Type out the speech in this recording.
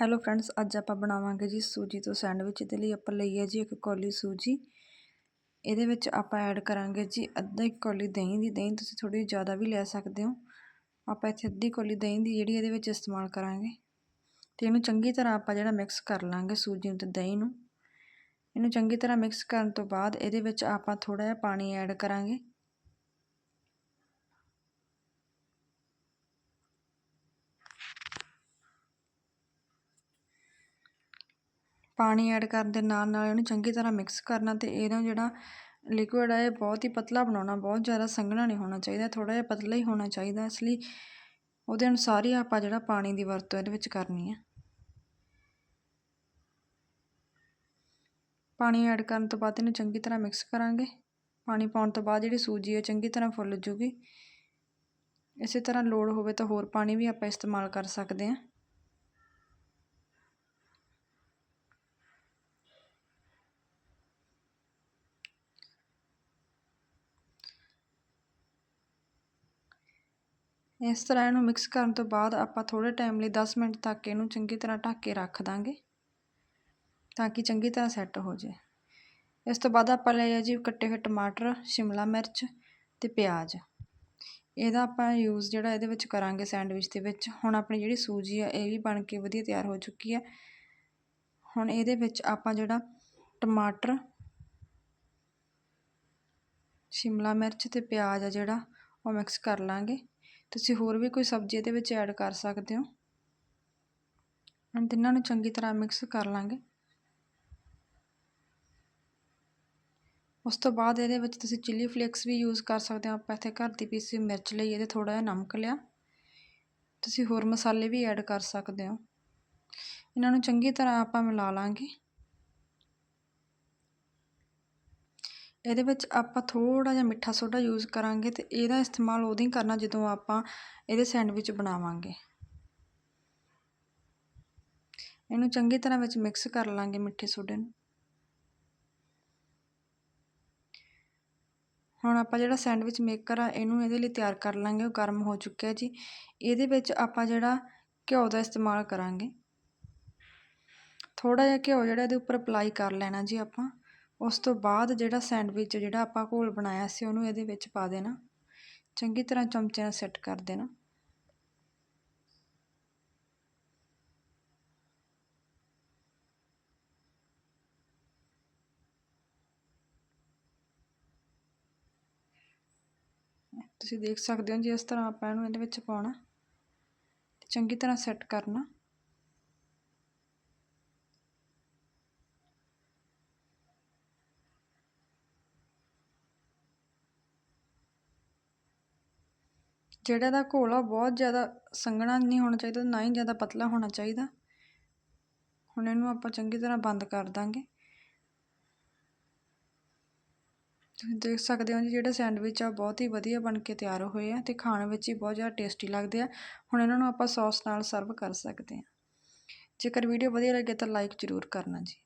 Hello friends ਅੱਜ ਆਪਾਂ ਬਣਾਵਾਂਗੇ ਜੀ ਸੂਜੀ ਤੋਂ ਸੈਂਡਵਿਚ ਇਹਦੇ ਲਈ ਆਪਾਂ ਲਈ ਹੈ ਜੀ ਇੱਕ ਕੌਲੀ ਸੂਜੀ। ਇਹਦੇ ਵਿੱਚ ਆਪਾਂ ਐਡ ਕਰਾਂਗੇ ਜੀ ਅੱਧਾ ਇੱਕ ਕੌਲੀ ਦਹੀਂ ਦੀ। ਦਹੀਂ ਤੁਸੀਂ ਥੋੜੀ ਜ਼ਿਆਦਾ ਵੀ ਲੈ ਸਕਦੇ ਹੋ। ਆਪਾਂ ਇੱਥੇ ਅੱਧੀ ਕੌਲੀ ਦਹੀਂ ਦੀ ਜਿਹੜੀ ਇਹਦੇ ਵਿੱਚ ਇਸਤੇਮਾਲ ਕਰਾਂਗੇ। ਤੇ ਇਹਨੂੰ ਚੰਗੀ ਤਰ੍ਹਾਂ ਆਪਾਂ ਜਿਹੜਾ ਮਿਕਸ ਕਰ ਲਾਂਗੇ ਸੂਜੀ ਨੂੰ ਤੇ ਦਹੀਂ ਨੂੰ। ਇਹਨੂੰ ਚੰਗੀ ਤਰ੍ਹਾਂ ਮਿਕਸ ਕਰਨ ਤੋਂ ਬਾਅਦ ਇਹਦੇ ਵਿੱਚ ਆਪਾਂ ਥੋੜਾ ਜਿਹਾ ਪਾਣੀ ਐਡ ਕਰਾਂਗੇ। ਪਾਣੀ ਐਡ ਕਰਨ ਦੇ ਨਾਲ ਨਾਲ ਇਹਨੂੰ ਚੰਗੀ ਤਰ੍ਹਾਂ ਮਿਕਸ ਕਰਨਾ ਅਤੇ ਇਹਦਾ ਜਿਹੜਾ ਲਿਕੁਇਡ ਹੈ ਇਹ ਬਹੁਤ ਹੀ ਪਤਲਾ ਬਣਾਉਣਾ, ਬਹੁਤ ਜ਼ਿਆਦਾ ਸੰਘਣਾ ਨਹੀਂ ਹੋਣਾ ਚਾਹੀਦਾ, ਥੋੜ੍ਹਾ ਜਿਹਾ ਪਤਲਾ ਹੀ ਹੋਣਾ ਚਾਹੀਦਾ, ਇਸ ਲਈ ਉਹਦੇ ਅਨੁਸਾਰ ਹੀ ਆਪਾਂ ਜਿਹੜਾ ਪਾਣੀ ਦੀ ਵਰਤੋਂ ਇਹਦੇ ਵਿੱਚ ਕਰਨੀ ਹੈ ਪਾਣੀ ਐਡ ਕਰਨ ਤੋਂ ਬਾਅਦ ਇਹਨੂੰ ਚੰਗੀ ਤਰ੍ਹਾਂ ਮਿਕਸ ਕਰਾਂਗੇ। ਪਾਣੀ ਪਾਉਣ ਤੋਂ ਬਾਅਦ ਜਿਹੜੀ ਸੂਜੀ ਹੈ ਚੰਗੀ ਤਰ੍ਹਾਂ ਫੁੱਲ ਜੂਗੀ। ਇਸੇ ਤਰ੍ਹਾਂ ਲੋੜ ਹੋਵੇ ਤਾਂ ਹੋਰ ਪਾਣੀ ਵੀ ਆਪਾਂ ਇਸਤੇਮਾਲ ਕਰ ਸਕਦੇ ਹਾਂ ਇਸ ਤਰ੍ਹਾਂ ਇਹਨੂੰ ਮਿਕਸ ਕਰਨ ਤੋਂ ਬਾਅਦ ਆਪਾਂ ਥੋੜ੍ਹੇ ਟਾਈਮ ਲਈ ਦਸ ਮਿੰਟ ਤੱਕ ਇਹਨੂੰ ਚੰਗੀ ਤਰ੍ਹਾਂ ਢੱਕ ਕੇ ਰੱਖ ਦਾਂਗੇ, ਤਾਂ ਕਿ ਚੰਗੀ ਤਰ੍ਹਾਂ ਸੈੱਟ ਹੋ ਜਾਏ। ਇਸ ਤੋਂ ਬਾਅਦ ਆਪਾਂ ਲਿਆ ਜੀ ਕੱਟੇ ਹੋਏ ਟਮਾਟਰ, ਸ਼ਿਮਲਾ ਮਿਰਚ ਤੇ ਪਿਆਜ਼। ਇਹਦਾ ਆਪਾਂ ਯੂਜ਼ ਜਿਹੜਾ ਇਹਦੇ ਵਿੱਚ ਕਰਾਂਗੇ ਸੈਂਡਵਿਚ ਦੇ ਵਿੱਚ। ਹੁਣ ਆਪਣੀ ਜਿਹੜੀ ਸੂਜੀ ਆ, ਇਹ ਵੀ ਬਣ ਕੇ ਵਧੀਆ ਤਿਆਰ ਹੋ ਚੁੱਕੀ ਹੈ ਹੁਣ ਇਹਦੇ ਵਿੱਚ ਆਪਾਂ ਜਿਹੜਾ ਟਮਾਟਰ, ਸ਼ਿਮਲਾ ਮਿਰਚ ਤੇ ਪਿਆਜ਼ ਆ ਜਿਹੜਾ, ਉਹ ਮਿਕਸ ਕਰ ਲਾਂਗੇ। ਤੁਸੀਂ ਹੋਰ ਵੀ ਕੋਈ ਸਬਜ਼ੀ ਇਹਦੇ ਵਿੱਚ ਐਡ ਕਰ ਸਕਦੇ ਹੋ? ਹੁਣ ਤਿੰਨਾਂ ਨੂੰ ਚੰਗੀ ਤਰ੍ਹਾਂ ਮਿਕਸ ਕਰ ਲਾਂਗੇ। ਉਸ ਤੋਂ ਬਾਅਦ ਇਹਦੇ ਵਿੱਚ ਤੁਸੀਂ ਚਿੱਲੀ ਫਲੇਕਸ ਵੀ ਯੂਜ਼ ਕਰ ਸਕਦੇ ਹੋ। ਆਪਾਂ ਇੱਥੇ ਘਰ ਦੀ ਪੀਸੀ ਮਿਰਚ ਲਈ, ਇਹਦੇ ਥੋੜਾ ਜਿਹਾ ਨਮਕ ਲਿਆ। ਤੁਸੀਂ ਹੋਰ ਮਸਾਲੇ ਵੀ ਐਡ ਕਰ ਸਕਦੇ ਹੋ। ਇਹਨਾਂ ਨੂੰ ਚੰਗੀ ਤਰ੍ਹਾਂ ਆਪਾਂ ਮਿਲਾ ਲਾਂਗੇ। ਇਹਦੇ ਵਿੱਚ ਆਪਾਂ ਥੋੜ੍ਹਾ ਜਿਹਾ ਮਿੱਠਾ ਸੋਡਾ ਯੂਜ਼ ਕਰਾਂਗੇ ਅਤੇ ਇਹਦਾ ਇਸਤੇਮਾਲ ਉਦੋਂ ਹੀ ਕਰਨਾ ਜਦੋਂ ਆਪਾਂ ਇਹਦੇ ਸੈਂਡਵਿਚ ਬਣਾਵਾਂਗੇ। ਇਹਨੂੰ ਚੰਗੀ ਤਰ੍ਹਾਂ ਵਿੱਚ ਮਿਕਸ ਕਰ ਲਾਂਗੇ ਮਿੱਠੇ ਸੋਡੇ ਨੂੰ। ਹੁਣ ਆਪਾਂ ਜਿਹੜਾ ਸੈਂਡਵਿਚ ਮੇਕਰ ਆ, ਇਹਨੂੰ ਇਹਦੇ ਲਈ ਤਿਆਰ ਕਰ ਲਾਂਗੇ, ਉਹ ਗਰਮ ਹੋ ਚੁੱਕਿਆ ਜੀ। ਇਹਦੇ ਵਿੱਚ ਆਪਾਂ ਜਿਹੜਾ ਘਿਓ ਦਾ ਇਸਤੇਮਾਲ ਕਰਾਂਗੇ। ਥੋੜਾ ਜਿਹਾ ਘਿਓ ਜਿਹੜਾ ਇਹਦੇ ਉੱਪਰ ਅਪਲਾਈ ਕਰ ਲੈਣਾ ਜੀ ਆਪਾਂ। ਉਸ ਤੋਂ ਬਾਅਦ ਜਿਹੜਾ ਸੈਂਡਵਿਚ ਜਿਹੜਾ ਆਪਾਂ ਘੋਲ ਬਣਾਇਆ ਸੀ, ਉਹਨੂੰ ਇਹਦੇ ਵਿੱਚ ਪਾ ਦੇਣਾ। ਚੰਗੀ ਤਰ੍ਹਾਂ ਚਮਚੇ ਨਾਲ ਸੈੱਟ ਕਰ ਦੇਣਾ। ਤੁਸੀਂ ਦੇਖ ਸਕਦੇ ਹੋ ਜੀ, ਇਸ ਤਰ੍ਹਾਂ ਆਪਾਂ ਇਹਨੂੰ ਇਹਦੇ ਵਿੱਚ ਪਾਉਣਾ। ਚੰਗੀ ਤਰ੍ਹਾਂ ਸੈੱਟ ਕਰਨਾ। ਜਿਹੜਾ ਇਹਦਾ ਘੋਲ ਆ ਬਹੁਤ ਜ਼ਿਆਦਾ ਸੰਘਣਾ ਨਹੀਂ ਹੋਣਾ ਚਾਹੀਦਾ, ਨਾ ਹੀ ਜ਼ਿਆਦਾ ਪਤਲਾ ਹੋਣਾ ਚਾਹੀਦਾ। ਹੁਣ ਇਹਨੂੰ ਆਪਾਂ ਚੰਗੀ ਤਰ੍ਹਾਂ ਬੰਦ ਕਰ ਦਾਂਗੇ। ਤੁਸੀਂ ਦੇਖ ਸਕਦੇ ਹੋ ਜੀ, ਜਿਹੜੇ ਸੈਂਡਵਿਚ ਆ, ਬਹੁਤ ਹੀ ਵਧੀਆ ਬਣ ਕੇ ਤਿਆਰ ਹੋਏ ਆ ਤੇ ਖਾਣ ਵਿੱਚ ਹੀ ਬਹੁਤ ਜ਼ਿਆਦਾ ਟੇਸਟੀ ਲੱਗਦੇ ਆ। ਹੁਣ ਇਹਨਾਂ ਨੂੰ ਆਪਾਂ ਸੌਸ ਨਾਲ ਸਰਵ ਕਰ ਸਕਦੇ ਆ। ਜੇਕਰ ਵੀਡੀਓ ਵਧੀਆ ਲੱਗੇ ਤਾਂ ਲਾਈਕ ਜ਼ਰੂਰ ਕਰਨਾ ਜੀ।